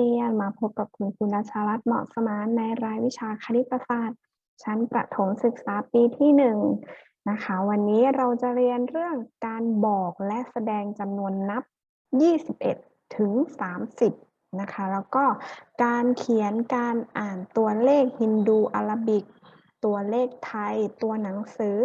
เรียนมาพบกับคุณครูนัชรัตน์เหมาะสมานในรายวิชาคณิตศาสตร์ ชั้นประถมศึกษาปีที่หนึ่งนะคะ วันนี้เราจะเรียนเรื่องการบอกและแสดงจำนวนนับ 21 ถึง 30 นะคะ แล้วก็การเขียนการอ่านตัวเลขฮินดูอาราบิก ตัวเลขไทย ตัวหนังสือ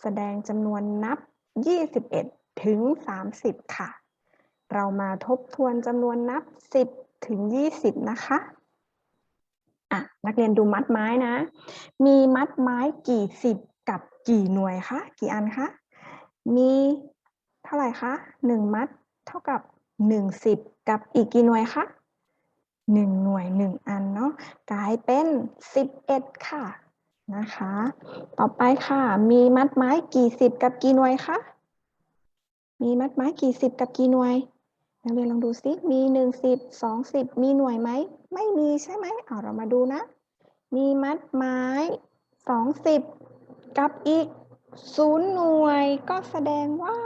แสดงจำนวนนับ 21 ถึง 30 ค่ะ เรามาทบทวนจำนวนนับ 10 ถึง 20 นะคะอะนักเรียนดูมัดไม้นะ มีมัดไม้กี่สิบกับกี่หน่วยคะ กี่อันคะ มีเท่าไหร่คะ1มัดเท่ากับ1สิบกับอีกกี่หน่วยคะ1หน่วย1อันเนาะกลายเป็น11ค่ะนะคะ ต่อไปค่ะ มีมัดไม้กี่สิบกับกี่หน่วยคะ มีมัดไม้กี่สิบกับกี่หน่วย นักเรียนลองดูซิมีหนึ่งสิบสองสิบมีหน่วยไหม ไม่มีใช่ไหมเอาเรามาดูนะ มีมัดไม้สองสิบกับอีกศูนย์หน่วยก็แสดงว่า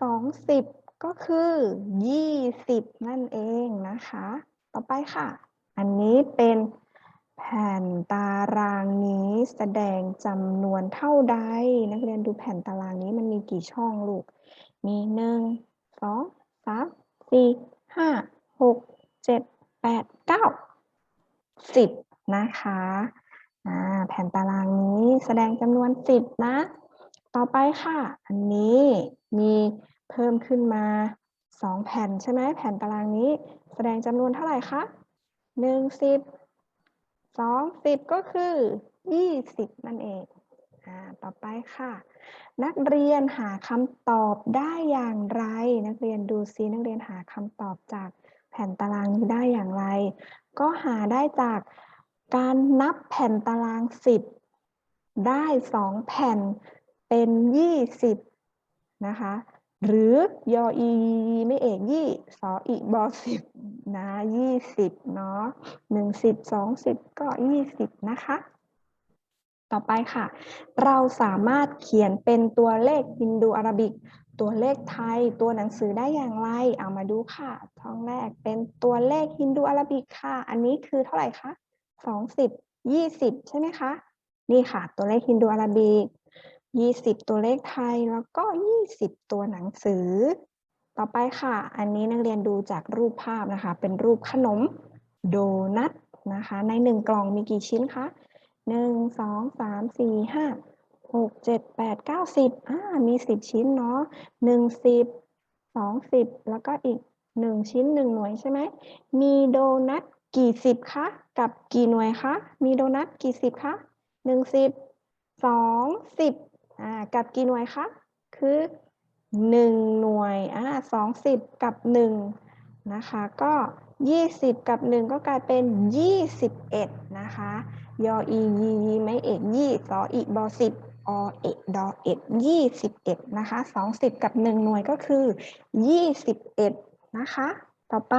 สองสิบก็คือยี่สิบนั่นเองนะคะ ต่อไปค่ะ อันนี้เป็นแผ่นตารางนี้แสดงจำนวนเท่าใด นักเรียนดูแผ่นตารางนี้มันมีกี่ช่องลูก มีหนึ่งสอง สามสี่ห้าหกเจ็ดแปดเก้าสิบนะคะอ่าแผ่นตารางนี้แสดงจำนวนสิบนะ ต่อไปค่ะ อันนี้มีเพิ่มขึ้นมาสองแผ่นใช่ไหมแผ่นตารางนี้ แสดงจำนวนเท่าไหร่คะหนึ่งสิบสองสิบก็คือยี่สิบนั่นเองอ่าต่อไปค่ะ นักเรียนหาคำตอบได้อย่างไร นักเรียนดูซินักเรียนหาคำตอบจากแผ่นตารางนี้ได้อย่างไร ก็หาได้จากการนับแผ่นตารางสิบได้สองแผ่นเป็นยี่สิบนะคะหรือยออีไม่เอกยี่สออีบอสิบนะยี่สิบเนาะหนึ่งสิบสองสิบก็ยี่สิบนะคะ ต่อไปค่ะ เราสามารถเขียนเป็นตัวเลขฮินดูอาราบิก ตัวเลขไทย ตัวหนังสือได้อย่างไร เอามาดูค่ะท้องแรกเป็นตัวเลขฮินดูอาราบิกค่ะ อันนี้คือเท่าไหร่คะสองสิบยี่สิบใช่ไหมคะ นี่ค่ะ ตัวเลขฮินดูอาราบิกยี่สิบตัวเลขไทยแล้วก็ยี่สิบตัวหนังสือ ต่อไปค่ะ อันนี้นักเรียนดูจากรูปภาพนะคะ เป็นรูปขนมโดนัทนะคะ ในหนึ่งกล่องมีกี่ชิ้นคะ หนึ่งสองสามสี่ห้าหกเจ็ดแปดเก้าสิบอ่ามีสิบชิ้นเนาะหนึ่งสิบสองสิบแล้วก็อีกหนึ่งชิ้นหนึ่งหน่วยใช่ไหมมีโดนัทกี่สิบคะกับกี่หน่วยคะมีโดนัทกี่สิบคะหนึ่งสิบสองสิบอ่ากับกี่หน่วยคะคือหนึ่งหน่วยอ่าสองสิบกับหนึ่งนะคะ ก็ยี่สิบกับหนึ่งก็กลายเป็นยี่สิบเอ็ดนะคะ ยออียียีไม่เอกยี่สออีบอสิบอเอกดอเอ็ดยี่สิบเอ็ดนะคะสองสิบกับหนึ่งหน่วยก็คือยี่สิบเอ็ดนะคะ ต่อไป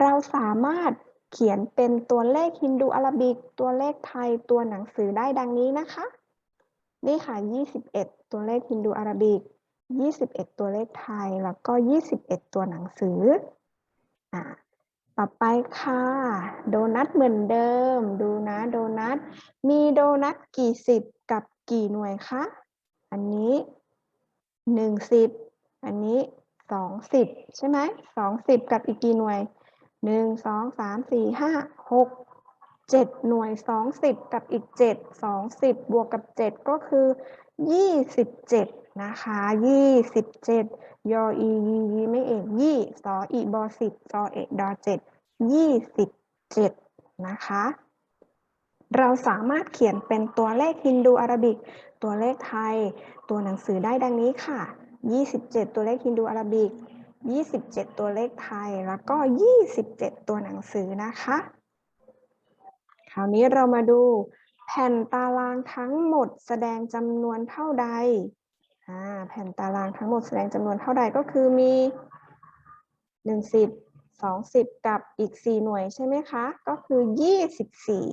เราสามารถเขียนเป็นตัวเลขฮินดูอาราบิก ตัวเลขไทยตัวหนังสือได้ดังนี้นะคะ นี่ค่ะยี่สิบเอ็ดตัวเลขฮินดูอาราบิกยี่สิบเอ็ดตัวเลขไทยแล้วก็ยี่สิบเอ็ดตัวหนังสืออ่า ต่อไปค่ะ โดนัทเหมือนเดิม ดูนะโดนัทมีโดนัทกี่สิบกับกี่หน่วยคะ อันนี้หนึ่งสิบอันนี้สองสิบใช่ไหมสองสิบกับอีกกี่หน่วยหนึ่งสองสามสี่ห้าหกเจ็ดหน่วยสองสิบกับอีกเจ็ดสองสิบบวกกับเจ็ดก็คือยี่สิบเจ็ดนะคะยี่สิบเจ็ดยออียีไม่เอกยี่สออีบอสิบซอเอกดอเจ็ด ยี่สิบเจ็ดนะคะ เราสามารถเขียนเป็นตัวเลขฮินดูอาราบิก ตัวเลขไทย ตัวหนังสือได้ดังนี้ค่ะ 27 ตัวเลขฮินดูอาราบิก 27 ตัวเลขไทย แล้วก็ 27 ตัวหนังสือนะคะ คราวนี้เรามาดูแผ่นตารางทั้งหมดแสดงจำนวนเท่าใด แผ่นตารางทั้งหมดแสดงจำนวนเท่าใดก็คือมีห นึ่งสิบสองสิบกับอีกสี่หน่วยใช่ไหมคะ ก็คือยี่สิบสี่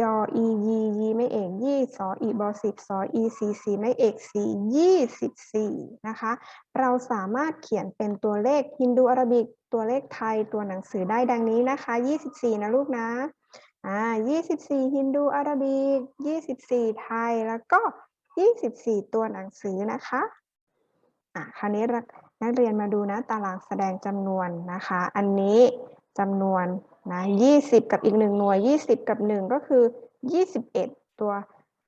ยออียียีไม่เอกยี่สออีบอสิบสออีสีสีไม่เอกสียี่สิบสี่นะคะ เราสามารถเขียนเป็นตัวเลขฮินดูอาราบิก ตัวเลขไทยตัวหนังสือได้ดังนี้นะคะยี่สิบสี่นะลูกนะอ่ายี่สิบสี่ฮินดูอาราบิกยี่สิบสี่ไทยแล้วก็ยี่สิบสี่ตัวหนังสือนะคะอะคราวนี้ นักเรียนมาดูนะตารางแสดงจำนวนนะคะ อันนี้จำนวนนะยี่สิบกับอีกหนึ่งหน่วยยี่สิบกับหนึ่งก็คือยี่สิบเอ็ดตัว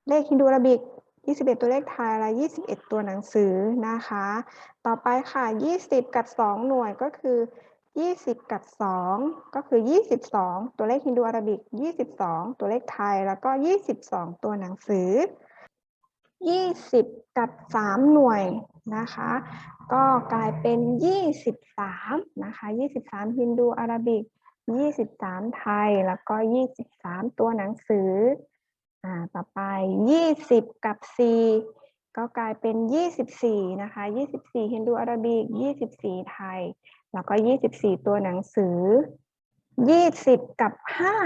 เลขฮินดูอาราบิกยี่สิบเอ็ดตัวเลขไทยและยี่สิบเอ็ดตัวหนังสือนะคะ ต่อไปค่ะยี่สิบกับสองหน่วยก็คือยี่สิบกับสองก็คือยี่สิบสองตัวเลขฮินดูอาราบิกยี่สิบสองตัวเลขไทย แล้วก็ยี่สิบสองตัวหนังสือ ยี่สิบกับสามหน่วยนะคะ ก็กลายเป็นยี่สิบสามนะคะยี่สิบสามฮินดูอาราบิกยี่สิบสามไทย แล้วก็ยี่สิบสามตัวหนังสืออ่าต่อไปยี่สิบกับสี่ก็กลายเป็นยี่สิบสี่นะคะยี่สิบสี่ฮินดูอาราบิกยี่สิบสี่ไทย แล้วก็ยี่สิบสี่ตัวหนังสือยี่สิบกับห้า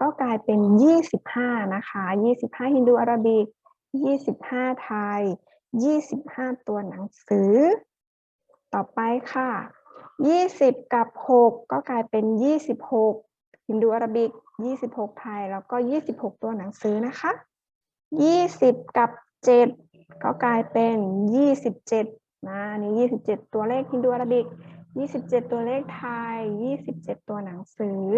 ก็กลายเป็นยี่สิบห้านะคะยี่สิบห้าฮินดูอาราบิก ยี่สิบห้าไทยยี่สิบห้าตัวหนังสือ ต่อไปค่ะยี่สิบกับหกก็กลายเป็นยี่สิบหกฮินดูอาราบิกยี่สิบหกไทย แล้วก็ยี่สิบหกตัวหนังสือนะคะยี่สิบกับเจ็ดก็กลายเป็นยี่สิบเจ็ดนะนี่ยี่สิบเจ็ดตัวเลขฮินดูอาราบิกยี่สิบเจ็ดตัวเลขไทยยี่สิบเจ็ดตัวหนังสือ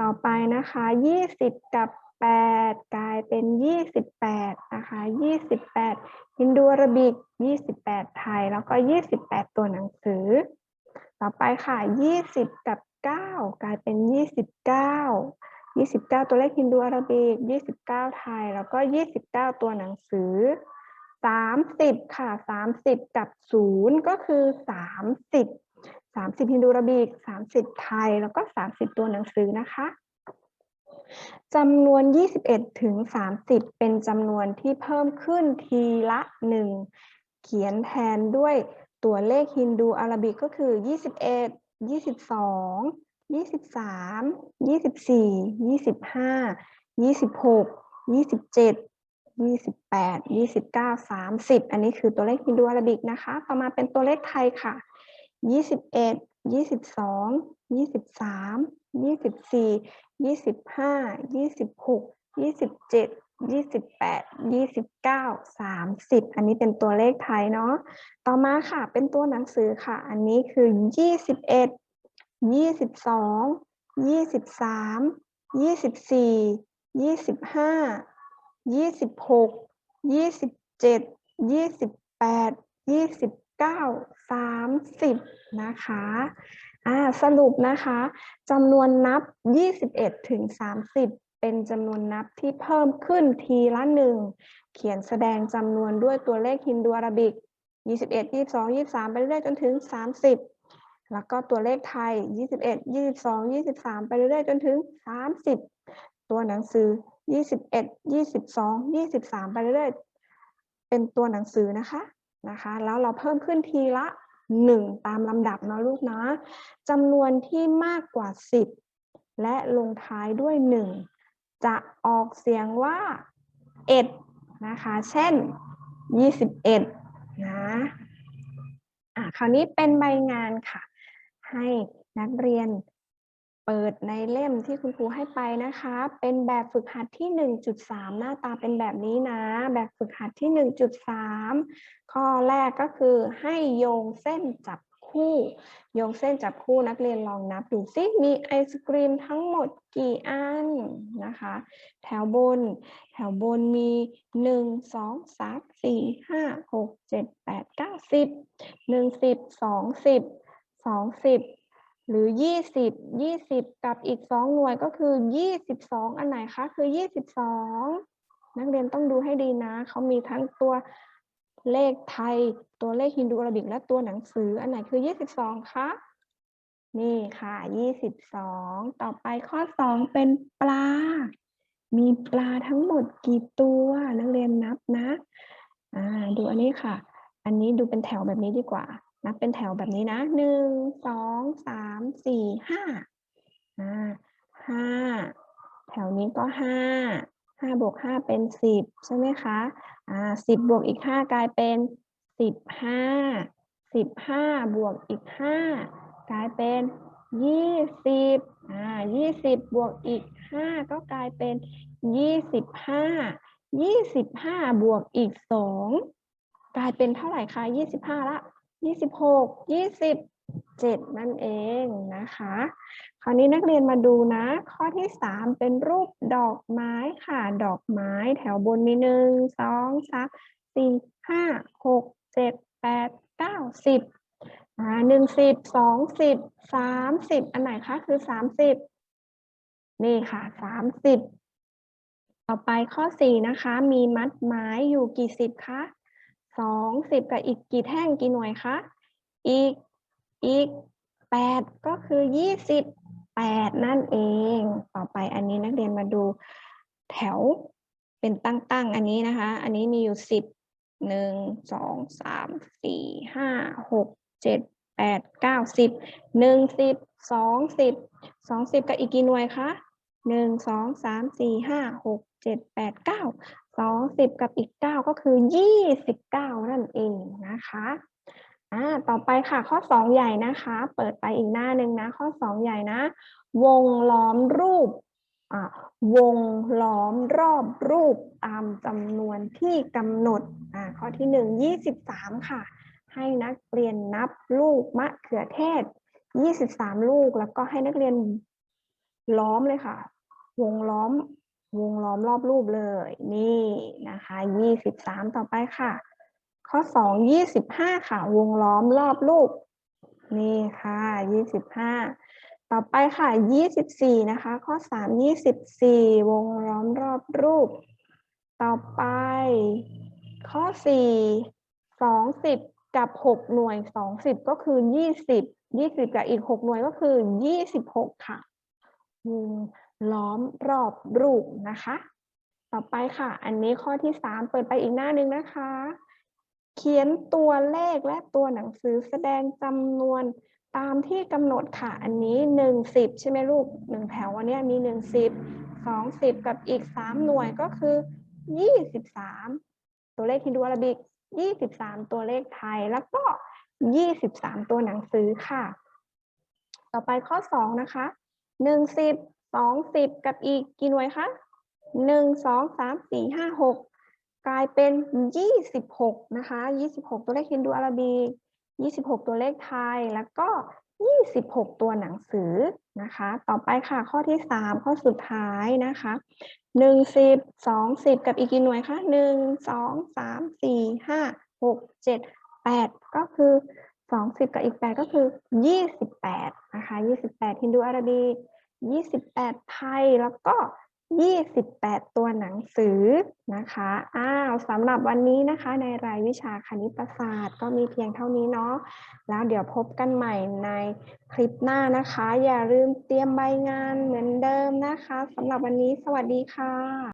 ต่อไปนะคะยี่สิบกับ แปดกลายเป็นยี่สิบแปดนะคะยี่สิบแปดฮินดูอาราบิกยี่สิบแปดไทย แล้วก็ยี่สิบแปดตัวหนังสือ ต่อไปค่ะยี่สิบกับเก้ากลายเป็นยี่สิบเก้ายี่สิบเก้าตัวเลขฮินดูอาราบิกยี่สิบเก้าไทย แล้วก็ยี่สิบเก้าตัวหนังสือสามสิบค่ะสามสิบกับศูนย์ก็คือสามสิบสามสิบฮินดูอาราบิกสามสิบไทย แล้วก็สามสิบตัวหนังสือนะคะ จำนวน 21 ถึง 30 เป็นจำนวนที่เพิ่มขึ้นทีละ 1 เขียนแทนด้วยตัวเลขฮินดูอาราบิกก็คือ 21 22 23 24 25 26 27 28 29 30 อันนี้คือตัวเลขฮินดูอาราบิกนะคะ ต่อมาเป็นตัวเลขไทยค่ะ 21 22 23 24ยี่สิบห้ายี่สิบหกยี่สิบเจ็ดยี่สิบแปดยี่สิบเก้าสามสิบอันนี้เป็นตัวเลขไทยเนาะต่อมาค่ะเป็นตัวหนังสือค่ะ อันนี้คือยี่สิบเอ็ดยี่สิบสองยี่สิบสามยี่สิบสี่ยี่สิบห้ายี่สิบหกยี่สิบเจ็ดยี่สิบแปดยี่สิบเก้าสามสิบนะคะ อ่าสรุปนะคะจำนวนนับ 21 ถึง 30 เป็นจำนวนนับที่เพิ่มขึ้นทีละหนึ่งเขียนแสดงจำนวนด้วยตัวเลขฮินดูอาราบิก 21 22 23 ไปเรื่อยๆจนถึง 30 แล้วก็ตัวเลขไทย 21 22 23 ไปเรื่อยๆจนถึง 30 ตัวหนังสือ 21 22 23 ไปเรื่อยๆเป็นตัวหนังสือนะคะนะคะ แล้วเราเพิ่มขึ้นทีละ หนึ่งตามลำดับนะลูกนะจำนวนที่มากกว่าสิบและลงท้ายด้วยหนึ่งจะออกเสียงว่าเอ็ดนะคะ เช่นยี่สิบเอ็ดนะอะคราวนี้เป็นใบงานค่ะ ให้นักเรียน เปิดในเล่มที่คุณครูให้ไปนะคะ เป็นแบบฝึกหัดที่ 1.3 หน้าตาเป็นแบบนี้นะ แบบฝึกหัดที่ 1.3 ข้อแรกก็คือให้โยงเส้นจับคู่ โยงเส้นจับคู่นักเรียนลองนับดูซิ มีไอศกรีมทั้งหมดกี่อันนะคะ แถวบน แถวบนมี 1 2 3 4 5 6 7 8 9 10 1 10 2 10 2 10 หรือยี่สิบยี่สิบกับอีกสองหน่วยก็คือยี่สิบสองอันไหนคะ คือยี่สิบสองนักเรียนต้องดูให้ดีนะ เขามีทั้งตัวเลขไทย ตัวเลขฮินดูอาราบิก และตัวหนังสือ อันไหนคือยี่สิบสองคะ นี่ค่ะยี่สิบสองต่อไปข้อสองเป็นปลา มีปลาทั้งหมดกี่ตัว นักเรียนนับนะ อ่า ดูอันนี้ค่ะ อันนี้ดูเป็นแถวแบบนี้ดีกว่า นับเป็นแถวแบบนี้นะหนึ่งสองสามสี่ห้าอ่าห้าแถวนี้ก็ห้าห้าบวกห้าเป็นสิบใช่ไหมคะอ่าสิบบวกอีกห้ากลายเป็นสิบห้าสิบห้าบวกอีกห้ากลายเป็นยี่สิบอ่ายี่สิบบวกอีกห้าก็กลายเป็นยี่สิบห้ายี่สิบห้าบวกอีกสองกลายเป็นเท่าไหร่คะยี่สิบห้าละ ยี่สิบหกยี่สิบเจ็ดนั่นเองนะคะ คราวนี้นักเรียนมาดูนะ ข้อที่สามเป็นรูปดอกไม้ค่ะ ดอกไม้แถวบนมีหนึ่งสองสามสี่ห้าหกเจ็ดแปดเก้าสิบอ่าหนึ่งสิบสองสิบสามสิบอันไหนคะคือสามสิบนี่ค่ะสามสิบต่อไปข้อสี่นะคะ มีมัดไม้อยู่กี่สิบคะ สองสิบกับอีกกี่แท่งกี่หน่วยคะอีกอีกแปดก็คือยี่สิบแปดนั่นเองต่อไปอันนี้นักเรียนมาดูแถวเป็นตั้งๆอันนี้นะคะ อันนี้มีอยู่สิบหนึ่งสองสามสี่ห้าหกเจ็ดแปดเก้าสิบหนึ่งสิบสองสิบสองสิบกับอีกกี่หน่วยคะหนึ่งสองสามสี่ห้าหกเจ็ดแปดเก้า สองสิบกับอีกเก้าก็คือยี่สิบเก้านั่นเองนะคะอ่าต่อไปค่ะข้อสองใหญ่นะคะ เปิดไปอีกหน้าหนึ่งนะ ข้อสองใหญ่นะ วงล้อมรูปอ่าวงล้อมรอบรูปตามจำนวนที่กำหนดอ่าข้อที่หนึ่งยี่สิบสามค่ะ ให้นักเรียนนับลูกมะเขือเทศยี่สิบสามลูกแล้วก็ให้นักเรียนล้อมเลยค่ะ วงล้อม วงล้อมรอบรูปเลย นี่นะคะยี่สิบสามต่อไปค่ะ ข้อสองยี่สิบห้าค่ะ วงล้อมรอบรูป นี่ค่ะยี่สิบห้าต่อไปค่ะยี่สิบสี่นะคะ ข้อสามยี่สิบสี่วงล้อมรอบรูป ต่อไป ข้อสี่สองสิบกับหกหน่วยสองสิบก็คือยี่สิบยี่สิบกับอีกหกหน่วยก็คือยี่สิบหกค่ะวง ล้อมรอบรูปนะคะ ต่อไปค่ะ อันนี้ข้อที่สามเปิดไปอีกหน้าหนึ่งนะคะ เขียนตัวเลขและตัวหนังสือแสดงจำนวนตามที่กำหนดค่ะ อันนี้หนึ่งสิบใช่ไหมลูกหนึ่งแถววันนี้มีหนึ่งสิบสองสิบกับอีกสามหน่วยก็คือยี่สิบสามตัวเลขฮินดูอาราบิกยี่สิบสามตัวเลขไทยแล้วก็ยี่สิบสามตัวหนังสือค่ะ ต่อไปข้อสองนะคะหนึ่ง สองสิบกับอีกกี่หน่วยคะหนึ่งสองสามสี่ห้าหกกลายเป็นยี่สิบหกนะคะยี่สิบหกตัวเลขฮินดูอาราบียี่สิบหกตัวเลขไทยแล้วก็ยี่สิบหกตัวหนังสือนะคะ ต่อไปค่ะข้อที่สามข้อสุดท้ายนะคะหนึ่งสิบสองสิบกับอีกกี่หน่วยคะหนึ่งสองสามสี่ห้าหกเจ็ดแปดก็คือสองสิบกับอีกแปดก็คือยี่สิบแปดนะคะยี่สิบแปดฮินดูอาราบี ก28ไทยแล้วก็28ตัวหนังสือนะคะ อ้าวสำหรับวันนี้นะคะ ในรายวิชาคณิตศาสตร์ก็มีเพียงเท่านี้เนาะ แล้วเดี๋ยวพบกันใหม่ในคลิปหน้านะคะ อย่าลืมเตรียมใบงานเหมือนเดิมนะคะสำหรับวันนี้สวัสดีค่ะ